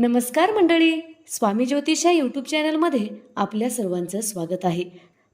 नमस्कार मंडळी स्वामी ज्योतिष या यूट्यूब चॅनलमध्ये आपल्या सर्वांचं स्वागत आहे.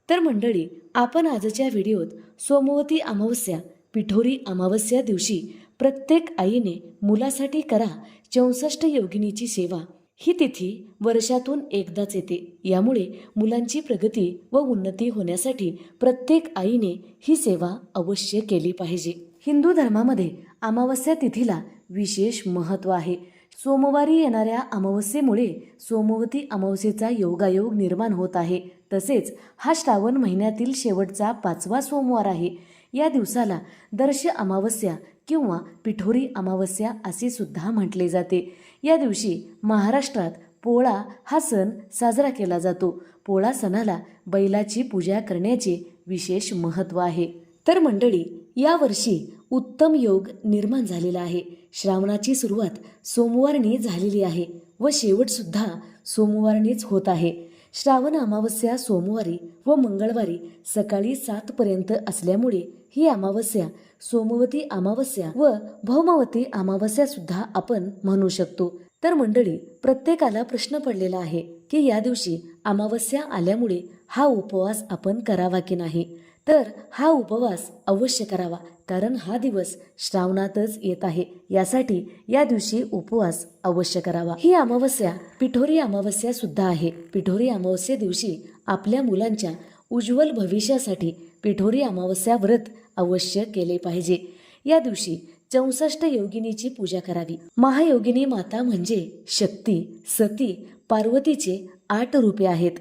तर मंडळी आपण आजच्या व्हिडिओत सोमवती अमावस्या पिठोरी अमावस्या दिवशी प्रत्येक आईने मुलासाठी करा चौसष्ट योगिनीची सेवा. ही तिथी वर्षातून एकदाच येते. यामुळे मुलांची प्रगती व उन्नती होण्यासाठी प्रत्येक आईने ही सेवा अवश्य केली पाहिजे. हिंदू धर्मामध्ये अमावस्या तिथीला विशेष महत्त्व आहे. सोमवारी येणाऱ्या अमावस्येमुळे सोमवती अमावस्येचा योगायोग निर्माण होत आहे. तसेच हा श्रावण महिन्यातील शेवटचा पाचवा सोमवार आहे. या दिवसाला दर्श अमावस्या किंवा पिठोरी अमावस्या असे सुद्धा म्हटले जाते. या दिवशी महाराष्ट्रात पोळा हा सण साजरा केला जातो. पोळा सणाला बैलाची पूजा करण्याचे विशेष महत्त्व आहे. तर मंडळी यावर्षी उत्तम योग निर्माण झालेला आहे. श्रावणाची सुरुवात सोमवारने झालेली आहे व शेवटसुद्धा सोमवारनेच होत आहे. श्रावण अमावस्या सोमवारी व मंगळवारी सकाळी सातपर्यंत असल्यामुळे ही अमावस्या सोमवती अमावस्या व भौमवती अमावस्या सुद्धा आपण म्हणू शकतो. तर मंडळी प्रत्येकाला प्रश्न पडलेला आहे की या दिवशी अमावस्या आल्यामुळे हा उपवास आपण करावा की नाही? तर हा उपवास अवश्य करावा. कारण हा दिवस श्रावणातच येत आहे. यासाठी या दिवशी उपवास अवश्य करावा. ही अमावस्या पिठोरी अमावस्या सुद्धा आहे. पिठोरी अमावस्या दिवशी आपल्या मुलांच्या उज्ज्वल भविष्यासाठी पिठोरी अमावस्या व्रत अवश्य केले पाहिजे. या दिवशी चौसष्ट योगिनीची पूजा करावी. महायोगिनी माता म्हणजे शक्ती सती पार्वतीचे आठ रूपे आहेत.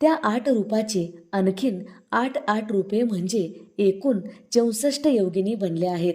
त्या आठ रूपाचे आणखीन आठ आठ रूपे म्हणजे एकूण चौसष्ट योगिनी बनले आहेत.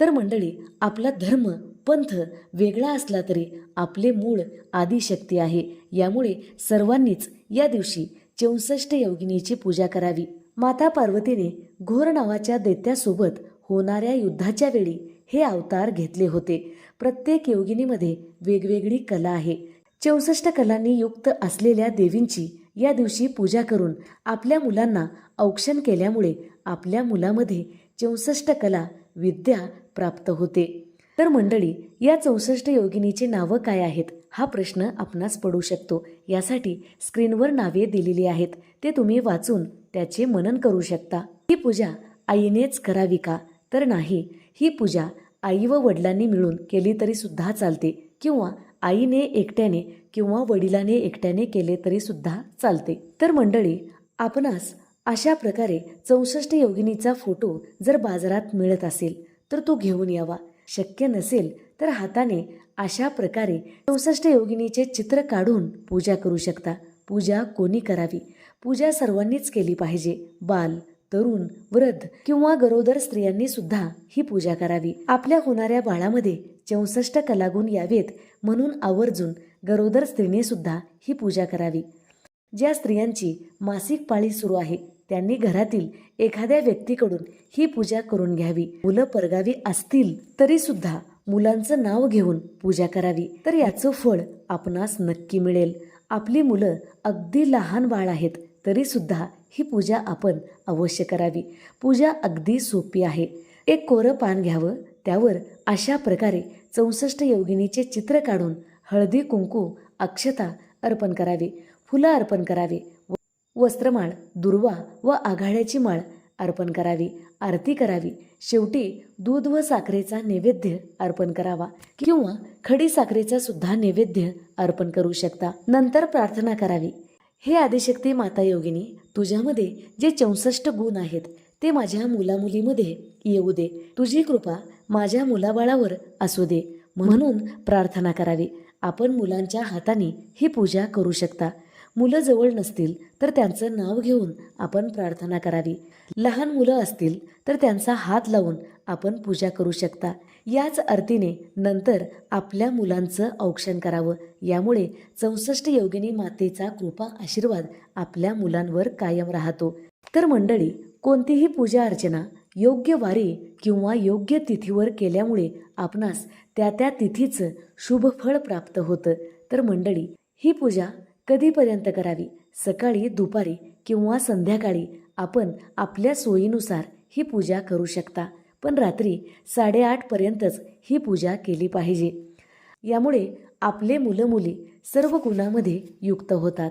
तर मंडळी आपला धर्म पंथ वेगळा असला तरी आपले मूळ आदिशक्ती आहे. यामुळे सर्वांनीच या दिवशी चौसष्ट योगिनीची पूजा करावी. माता पार्वतीने घोर नावाच्या दैत्यासोबत होणाऱ्या युद्धाच्या वेळी हे अवतार घेतले होते. प्रत्येक योगिनीमध्ये वेगवेगळी कला आहे. चौसष्ट कलांनी युक्त असलेल्या देवींची या दिवशी पूजा करून आपल्या मुलांना औक्षण केल्यामुळे आपल्या मुलामध्ये चौसष्ट कला विद्या प्राप्त होते. तर मंडळी या चौसष्ट योगिनीची नावं काय आहेत? हा प्रश्न आपणास पडू शकतो. यासाठी स्क्रीनवर नावे दिलेली आहेत. ते तुम्ही वाचून त्याचे मनन करू शकता. ही पूजा आईनेच करावी का? तर नाही. ही पूजा आई व वडिलांनी मिळून केली तरी सुद्धा चालते. किंवा आईने एकट्याने किंवा वडिलाने एकट्याने केले तरीसुद्धा चालते. तर मंडळी आपणास अशा प्रकारे चौसष्ट योगिनीचा फोटो जर बाजारात मिळत असेल तर तो घेऊन यावा. शक्य नसेल तर हाताने अशा प्रकारे चौसष्ट योगिनीचे चित्र काढून पूजा करू शकता. पूजा कोणी करावी? पूजा सर्वांनीच केली पाहिजे. बाल तरुण वृद्ध किंवा गरोदर स्त्रियांनी सुद्धा ही पूजा करावी. आपल्या होणाऱ्या बाळामध्ये चौसष्ट कलागुण यावेत म्हणून आवर्जून गरोदर स्त्रीने सुद्धा ही पूजा करावी. ज्या स्त्रियांची मासिक पाळी सुरू आहे त्यांनी घरातील एखाद्या व्यक्तीकडून ही पूजा करून घ्यावी. मुलं परगावी असतील तरी सुद्धा मुलांचं नाव घेऊन पूजा करावी. तर याचं फळ आपणास नक्की मिळेल. आपली मुलं अगदी लहान बाळ आहेत तरी सुद्धा ही पूजा आपण अवश्य करावी. पूजा अगदी सोपी आहे. एक कोरं पान घ्यावं त्यावर अशा प्रकारे चौसष्ट योगिनीचे चित्र काढून हळदी कुंकू अक्षता अर्पण करावी. फुलं अर्पण करावे. व- वस्त्रमाळ दुर्वा व आघाड्याची माळ अर्पण करावी. आरती करावी. शेवटी दूध व साखरेचा नैवेद्य अर्पण करावा किंवा खडी साखरेचा सुद्धा नैवेद्य अर्पण करू शकता. नंतर प्रार्थना करावी. हे आदिशक्ती माता योगिनी तुझ्यामध्ये जे चौसष्ट गुण आहेत ते माझ्या मुलामुलीमध्ये येऊ दे. तुझी कृपा माझ्या मुलाबाळावर असू दे. म्हणून प्रार्थना करावी. आपण मुलांच्या हाताने ही पूजा करू शकता. मुलं जवळ नसतील तर त्यांचं नाव घेऊन आपण प्रार्थना करावी. लहान मुलं असतील तर त्यांचा हात लावून आपण पूजा करू शकता. याच अर्थीने नंतर आपल्या मुलांचं औक्षण करावं. यामुळे चौसष्ट योगिनी मातेचा कृपा आशीर्वाद आपल्या मुलांवर कायम राहतो. तर मंडळी कोणतीही पूजा अर्चना योग्य वारी किंवा योग्य तिथीवर केल्यामुळे आपणास त्या त्या तिथीचं शुभफळ प्राप्त होतं. तर मंडळी ही पूजा कधीपर्यंत करावी? सकाळी दुपारी किंवा संध्याकाळी आपण आपल्या सोयीनुसार ही पूजा करू शकता. पण रात्री साडेआठपर्यंतच ही पूजा केली पाहिजे. यामुळे आपले मुलं मुली सर्व गुणामध्ये युक्त होतात.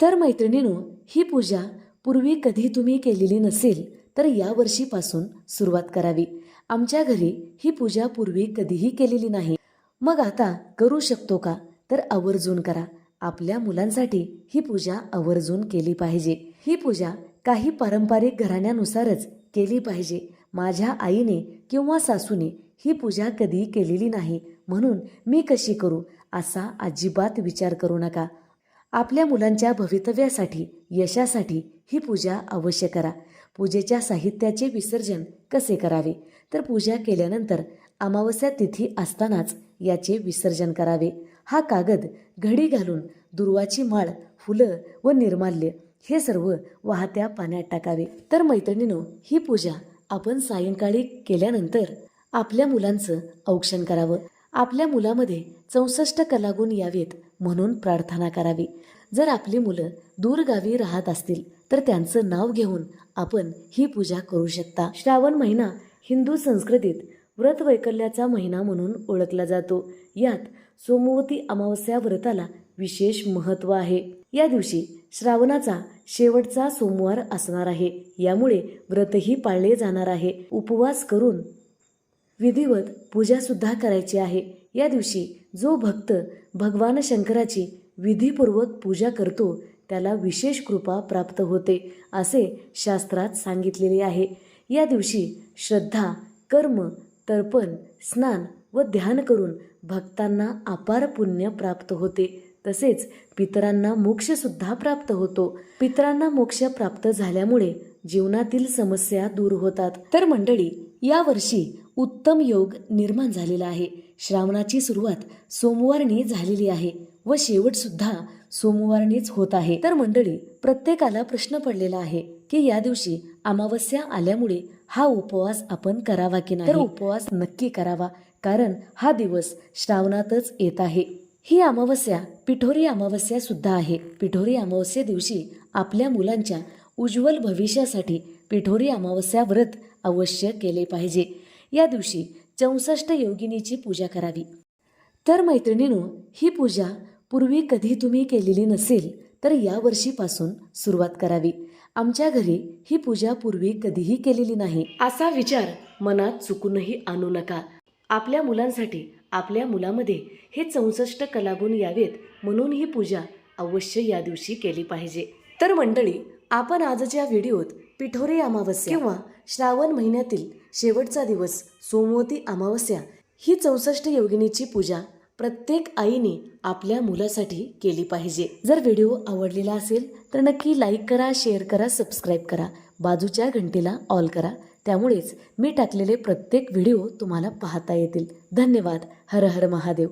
तर मैत्रिणीनो ही पूजा पूर्वी कधी तुम्ही केलेली नसेल तर या वर्षीपासून सुरुवात करावी. आमच्या घरी ही पूजा पूर्वी कधीही केलेली नाही. मग आता करू शकतो का? तर आवर्जून करा. आपल्या मुलांसाठी ही पूजा आवर्जून केली पाहिजे. ही पूजा काही पारंपरिक घराण्यानुसारच केली पाहिजे. माझ्या आईने किंवा सासूने ही पूजा कधी केलेली नाही म्हणून मी कशी करू असा अजिबात विचार करू नका. आपल्या मुलांच्या भवितव्यासाठी यशासाठी ही पूजा अवश्य करा. पूजेच्या साहित्याचे विसर्जन कसे करावे? तर पूजा केल्यानंतर अमावस्या तिथी असतानाच याचे विसर्जन करावे. हा कागद घडी घालून दुर्वाची माळ फुलं व निर्माल्य हे सर्व वाहत्या पाण्यात टाकावे. तर मैत्रिणीनो ही पूजा आपण सायंकाळी केल्यानंतर आपल्या मुलांचं औक्षण करावं. आपल्या मुलामध्ये चौसष्ट कलागुण यावेत. म्हणून प्रार्थना करावी. जर आपली मुलं दूरगावी राहत असतील तर त्यांचं नाव घेऊन आपण ही पूजा करू शकता. श्रावण महिना हिंदू संस्कृतीत व्रत वैकल्याचा महिना म्हणून ओळखला जातो. यात सोमवती अमावस्या व्रताला विशेष महत्त्व आहे. या दिवशी श्रावणाचा शेवटचा सोमवार असणार आहे. यामुळे व्रतही पाळले जाणार आहे. उपवास करून विधिवत पूजा सुद्धा करायची आहे. या दिवशी जो भक्त भगवान शंकराची विधीपूर्वक पूजा करतो त्याला विशेष कृपा प्राप्त होते असे शास्त्रात सांगितलेले आहे. या दिवशी श्रद्धा कर्म तर्पण स्नान व ध्यान करून भक्तांना अपार पुण्य प्राप्त होते. तसेच पितरांना मोक्षसुद्धा प्राप्त होतो. पितरांना मोक्ष प्राप्त झाल्यामुळे जीवनातील समस्या दूर होतात. तर मंडळी यावर्षी उत्तम योग निर्माण झालेला आहे. श्रावणाची सुरुवात सोमवारनी झालेली आहे व शेवट सुद्धा सोमवारनीच होत आहे. तर मंडळी प्रत्येकाला प्रश्न पडलेला आहे की या दिवशी अमावस्या आल्यामुळे हा उपवास आपण करावा की नाही? तर उपवास नक्की करावा कारण हा दिवस श्रावणातच येत आहे. ही अमावस्या पिठोरी अमावस्या सुद्धा आहे. पिठोरी अमावस्या दिवशी आपल्या मुलांच्या उज्ज्वल भविष्यासाठी पिठोरी अमावस्या व्रत अवश्य केले पाहिजे. या दिवशी चौसष्ट योगिनीची पूजा करावी. तर मैत्रिणीनो ही पूजा पूर्वी कधी तुम्ही केलेली नसेल तर यावर्षीपासून सुरुवात करावी. आमच्या घरी ही पूजा पूर्वी कधीही केलेली नाही. असा विचार मनात चुकूनही आणू नका. आपल्या मुलांसाठी आपल्या मुलामध्ये हे चौसष्ट कलागुण यावेत म्हणून ही पूजा अवश्य या दिवशी केली पाहिजे. तर मंडळी आपण आजच्या व्हिडिओत पिठोरी अमावस्या किंवा श्रावण महिन्यातील शेवटचा दिवस सोमवती अमावस्या ही चौसष्ट योगिनीची पूजा प्रत्येक आईने आपल्या मुलासाठी केली पाहिजे. जर व्हिडिओ आवडलेला असेल तर नक्की लाईक करा शेअर करा सबस्क्राईब करा. बाजूच्या घंटीला ऑल करा. त्यामुळेच मी टाकलेले प्रत्येक व्हिडिओ तुम्हाला पाहता येतील. धन्यवाद. हर हर महादेव.